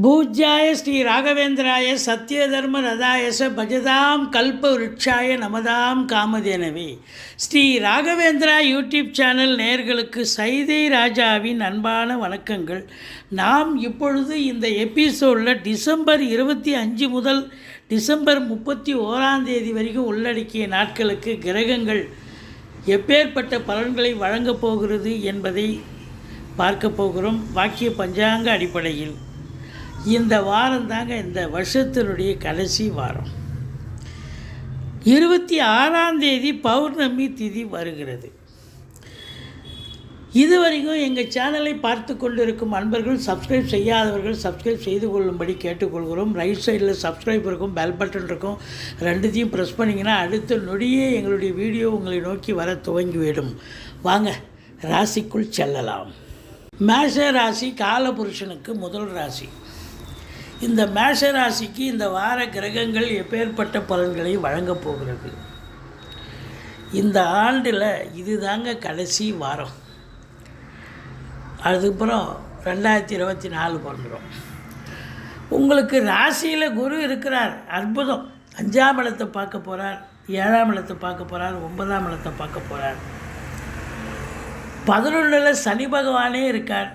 பூஜ்யாய ஸ்ரீ ராகவேந்திராய சத்யதர்ம ரதாயச பஜதாம் கல்ப விருட்சாய நமதாம் காமதேனவே. ஸ்ரீ ராகவேந்திரா யூடியூப் சேனல் நேயர்களுக்கு சைதை ராஜாவின் அன்பான வணக்கங்கள். நாம் இப்பொழுது இந்த எபிசோடில் டிசம்பர் இருபத்தி அஞ்சு முதல் டிசம்பர் முப்பத்தி ஓராம் தேதி வரைக்கும் உள்ளடக்கிய நாட்களுக்கு கிரகங்கள் எப்பேற்பட்ட பலன்களை வழங்கப் போகிறது என்பதை பார்க்க போகிறோம். வாக்கிய பஞ்சாங்க அடிப்படையில். இந்த வாரம் தாங்க இந்த வருஷத்தினுடைய கடைசி வாரம். இருபத்தி ஆறாம் தேதி பௌர்ணமி திதி வருகிறது. இதுவரைக்கும் எங்கள் சேனலை பார்த்து கொண்டிருக்கும் அன்பர்கள் சப்ஸ்கிரைப் செய்யாதவர்கள் சப்ஸ்கிரைப் செய்து கொள்ளும்படி கேட்டுக்கொள்கிறோம். ரைட் சைடில் சப்ஸ்கிரைப் இருக்கும் பெல் பட்டன் இருக்கும். ரெண்டுத்தையும் ப்ரெஸ் பண்ணிங்கன்னா அடுத்த நொடியே எங்களுடைய வீடியோ உங்களை நோக்கி வர துவங்கிவிடும். வாங்க ராசிக்குள் செல்லலாம். மேஷ ராசி காலபுருஷனுக்கு முதல் ராசி. இந்த மேஷ ராசிக்கு இந்த வார கிரகங்கள் எப்பேற்பட்ட பலன்களை வழங்கப் போகிறது? இந்த ஆண்டில் இதுதாங்க கடைசி வாரம். அதுக்கப்புறம் ரெண்டாயிரத்தி இருபத்தி நாலு பிறந்துடும் உங்களுக்கு ராசியில் குரு இருக்கிறார். அற்புதம். அஞ்சாம் இடத்தை பார்க்க போகிறார் ஏழாம் இடத்தை பார்க்க போகிறார் ஒன்பதாம் இடத்தை பார்க்க போகிறார் பதினொன்றில் சனி பகவானே இருக்கார்.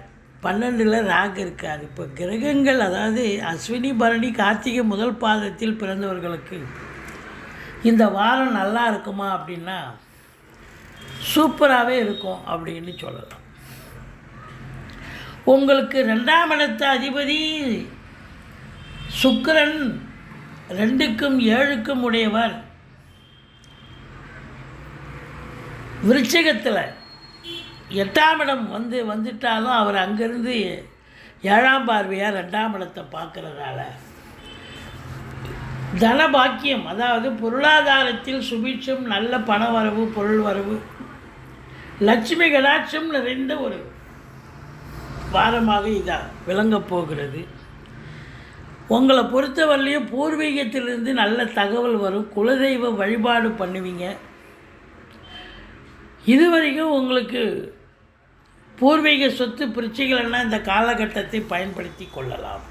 பன்னெண்டில் ராகு இருக்கார் இப்போ கிரகங்கள் அதாவது அஸ்வினி பரணி கார்த்திகை முதல் பாதத்தில் பிறந்தவர்களுக்கு இந்த வாரம் நல்லா இருக்குமா அப்படின்னா சூப்பராகவே இருக்கும் அப்படின்னு சொல்லலாம். உங்களுக்கு ரெண்டாம் இடத்த அதிபதி சுக்கரன் ரெண்டுக்கும் ஏழுக்கும் உடையவர். விருச்சகத்தில் எட்டாம் இடம் வந்து வந்துட்டாலும் அவர் அங்கேருந்து ஏழாம் பார்வையாக ரெண்டாம் இடத்தை பார்க்குறதால. தன பாக்கியம் அதாவது பொருளாதாரத்தில் சுபிட்சம் நல்ல பண வரவு பொருள் வரவு லட்சுமி கடாட்சம் நிறைந்த ஒரு வாரமாக இதாக விளங்கப் போகிறது. உங்களை பொறுத்தவரையிலையும் பூர்வீகத்திலிருந்து நல்ல தகவல் வரும் குலதெய்வ வழிபாடு பண்ணுவீங்க. இதுவரைக்கும் உங்களுக்கு பூர்வீக சொத்து பிரச்சனைகள்னா இந்த காலகட்டத்தை பயன்படுத்தி கொள்ளலாம்.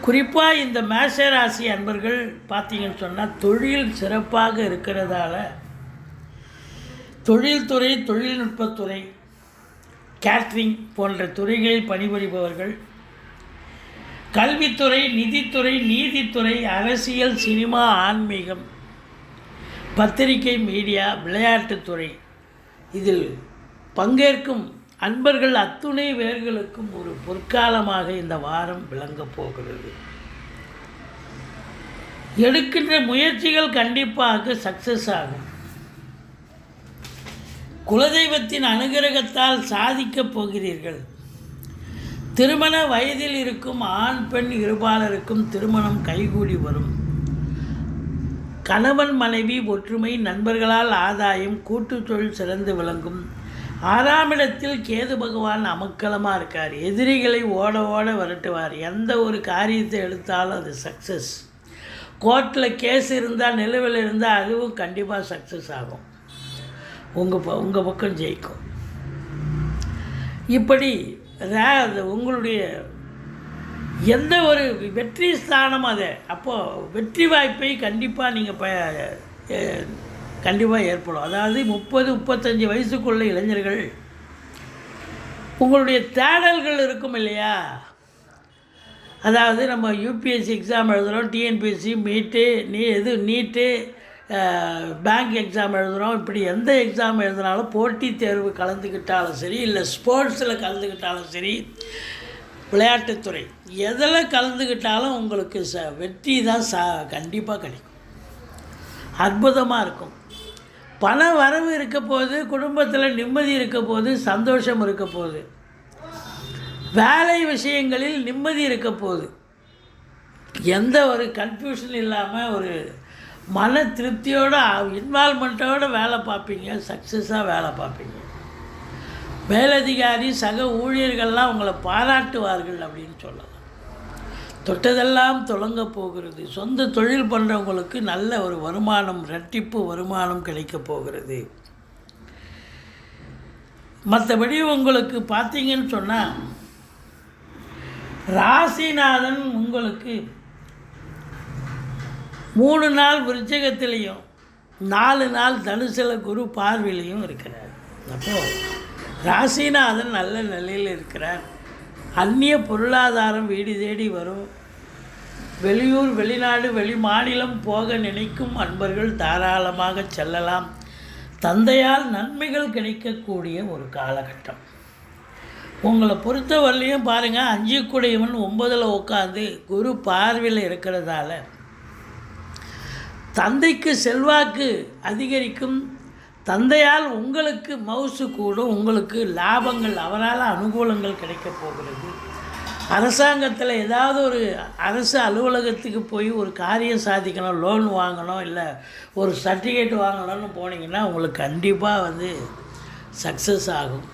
குறிப்பாக இந்த மேச ராசி அன்பர்கள் பார்த்தீங்கன்னு சொன்னால் தொழில் சிறப்பாக இருக்கிறதால தொழில்துறை தொழில்நுட்பத்துறை கேட்ரிங் போன்ற துறைகளில் பணிபுரிபவர்கள் கல்வித்துறை நிதித்துறை நீதித்துறை அரசியல் சினிமா ஆன்மீகம் பத்திரிகை மீடியா விளையாட்டுத்துறை இதில் பங்கேற்கும் அன்பர்கள் அத்துணை பேர்களுக்கும் ஒரு பொற்காலமாக இந்த வாரம் விளங்கப் போகிறது. எடுக்கின்ற முயற்சிகள் கண்டிப்பாக சக்ஸஸ் ஆகும். குலதெய்வத்தின் அனுகிரகத்தால் சாதிக்கப் போகிறீர்கள். திருமண வயதில் இருக்கும் ஆண் பெண் இருபாலருக்கும் திருமணம் கைகூடி வரும். கணவன் மனைவி ஒற்றுமை நண்பர்களால் ஆதாயம் கூட்டு தொழில் சிறந்து விளங்கும். ஆறாம் இடத்தில் கேது பகவான் அமக்கலமாக இருக்கார். எதிரிகளை ஓட ஓட விரட்டுவார். எந்த ஒரு காரியத்தை எடுத்தாலும் அது சக்ஸஸ் கோர்ட்டில் கேஸ் இருந்தால் நிலுவையில் இருந்தால் அதுவும் கண்டிப்பாக சக்ஸஸ் ஆகும். உங்கள் ப உங்கள் பக்கம் ஜெயிக்கும். இப்படி ரே அது உங்களுடைய எந்த ஒரு வெற்றி ஸ்தானம் அது. அப்போது வெற்றி வாய்ப்பை கண்டிப்பாக நீங்கள் ப கண்டிப்பாக ஏற்படும். அதாவது முப்பது முப்பத்தஞ்சு வயசுக்குள்ள இளைஞர்கள் உங்களுடைய தேடல்கள் இருக்கும் இல்லையா? அதாவது நம்ம யூபிஎஸ்சி எக்ஸாம் எழுதுகிறோம் டிஎன்பிஎஸ்சி மீட்டு நீ இது நீட்டு பேங்க் எக்ஸாம் எழுதுகிறோம் இப்படி எந்த எக்ஸாம் எழுதினாலும் போட்டித் தேர்வு கலந்துக்கிட்டாலும் சரி இல்லை ஸ்போர்ட்ஸில் கலந்துக்கிட்டாலும் சரி விளையாட்டுத்துறை எதில் கலந்துக்கிட்டாலும் உங்களுக்கு ச வெற்றி தான் சா கண்டிப்பாக கிடைக்கும். அற்புதமாக இருக்கும். பண வரவு இருக்க போது குடும்பத்தில் நிம்மதி இருக்க போது சந்தோஷம் இருக்க போகுது வேலை விஷயங்களில் நிம்மதி இருக்க போகுது எந்த ஒரு கன்ஃபியூஷன் இல்லாமல் ஒரு மன திருப்தியோட இன்வால்மெண்ட்டோடு வேலை பார்ப்பீங்க சக்ஸஸாக வேலை பார்ப்பீங்க. மேலதிகாரி சக ஊழியர்கள்லாம் உங்களை பாராட்டுவார்கள் அப்படின்னு சொல்லலாம். தொட்டதெல்லாம் தொடங்க போகிறது. சொந்த தொழில் பண்ணுறவங்களுக்கு நல்ல ஒரு வருமானம் ரெட்டிப்பு வருமானம் கிடைக்கப் போகிறது. மற்றபடி உங்களுக்கு பார்த்தீங்கன்னு சொன்னால் ராசிநாதன் உங்களுக்கு மூணு நாள் விருச்சகத்திலையும் நாலு நாள் தனுசில குரு பார்வையிலையும் இருக்கிறார். அப்போது ராசிநாதன் நல்ல நிலையில் இருக்கிறார். அந்நிய பொருளாதாரம் வீடு தேடி வரும். வெளியூர் வெளிநாடு வெளி மாநிலம் போக நினைக்கும் அன்பர்கள் தாராளமாக செல்லலாம். தந்தையால் நன்மைகள் கிடைக்கக்கூடிய ஒரு காலகட்டம். உங்களை பொறுத்தவரையிலையும் பாருங்கள் அஞ்சு குடையவன் ஒன்பதில் உட்காந்து குரு பார்வையில் இருக்கிறதால தந்தைக்கு செல்வாக்கு அதிகரிக்கும் தந்தையால் உங்களுக்கு மவுசு கூடும் உங்களுக்கு லாபங்கள் அவரால் அனுகூலங்கள் கிடைக்கப் போகிறது. அரசாங்கத்தில் ஏதாவது ஒரு அரசு அலுவலகத்துக்கு போய் ஒரு காரியம் சாதிக்கணும் லோன் வாங்கணும் இல்லை ஒரு சர்டிஃபிகேட் வாங்கணும்னு போனீங்கன்னா உங்களுக்கு கண்டிப்பாக வந்து சக்ஸஸ் ஆகும்.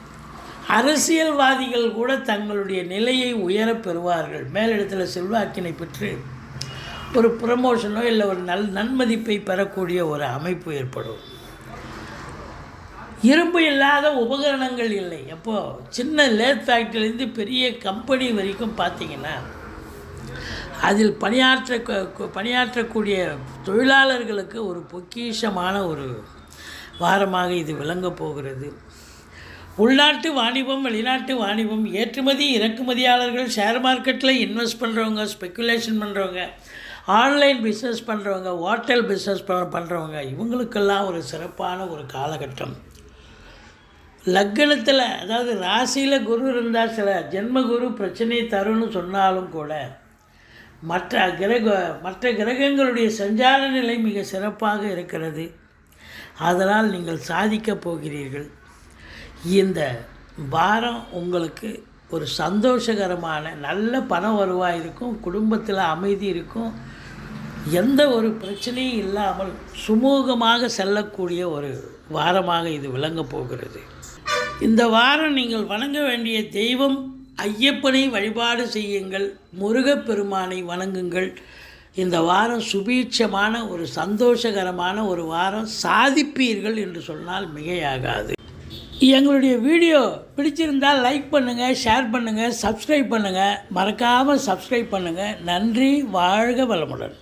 அரசியல்வாதிகள் கூட தங்களுடைய நிலையை உயரப் பெறுவார்கள். மேலிடத்தில் செல்வாக்கினை பெற்று ஒரு ப்ரமோஷனோ இல்லை ஒரு நல் நன்மதிப்பை பெறக்கூடிய ஒரு அமைப்பு ஏற்படும். இரும்பு இல்லாத உபகரணங்கள் இல்லை. எப்போது சின்ன லேத் ஃபேக்ட்ரிலேருந்து பெரிய கம்பெனி வரைக்கும் பார்த்தீங்கன்னா அதில் பணியாற்ற பணியாற்றக்கூடிய தொழிலாளர்களுக்கு ஒரு பொக்கிஷமான ஒரு வாரமாக இது விளங்கப் போகிறது. உள்நாட்டு வாணிபம் வெளிநாட்டு வாணிபம் ஏற்றுமதி இறக்குமதியாளர்கள் ஷேர் மார்க்கெட்டில் இன்வெஸ்ட் பண்ணுறவங்க ஸ்பெக்குலேஷன் பண்ணுறவங்க ஆன்லைன் பிஸ்னஸ் பண்ணுறவங்க ஹோட்டல் பிஸ்னஸ் பண்ணுறவங்க இவங்களுக்கெல்லாம் ஒரு சிறப்பான ஒரு காலகட்டம். லக்கணத்தில் அதாவது ராசியில் குரு இருந்தால் சில ஜென்ம குரு தரும்னு சொன்னாலும் கூட மற்ற கிரக மற்ற கிரகங்களுடைய சஞ்சார நிலை மிக சிறப்பாக இருக்கிறது. அதனால் நீங்கள் சாதிக்கப் போகிறீர்கள். இந்த வாரம் உங்களுக்கு ஒரு சந்தோஷகரமான நல்ல பண வருவாய் இருக்கும் குடும்பத்தில் அமைதி இருக்கும். எந்த ஒரு பிரச்சனையும் இல்லாமல் சுமூகமாக செல்லக்கூடிய ஒரு வாரமாக இது விளங்கப் போகிறது. இந்த வாரம் நீங்கள் வணங்க வேண்டிய தெய்வம் ஐயப்பனை வழிபாடு செய்யுங்கள் முருகப்பெருமானை வணங்குங்கள். இந்த வாரம் சுபீட்சமான ஒரு சந்தோஷகரமான ஒரு வாரம் சாதிப்பீர்கள் என்று சொன்னால் மிகையாகாது. எங்களுடைய வீடியோ பிடிச்சிருந்தால் லைக் பண்ணுங்கள் ஷேர் பண்ணுங்கள் சப்ஸ்கிரைப் பண்ணுங்கள் மறக்காமல் சப்ஸ்கிரைப் பண்ணுங்கள் நன்றி வாழ்க வளமுடன்.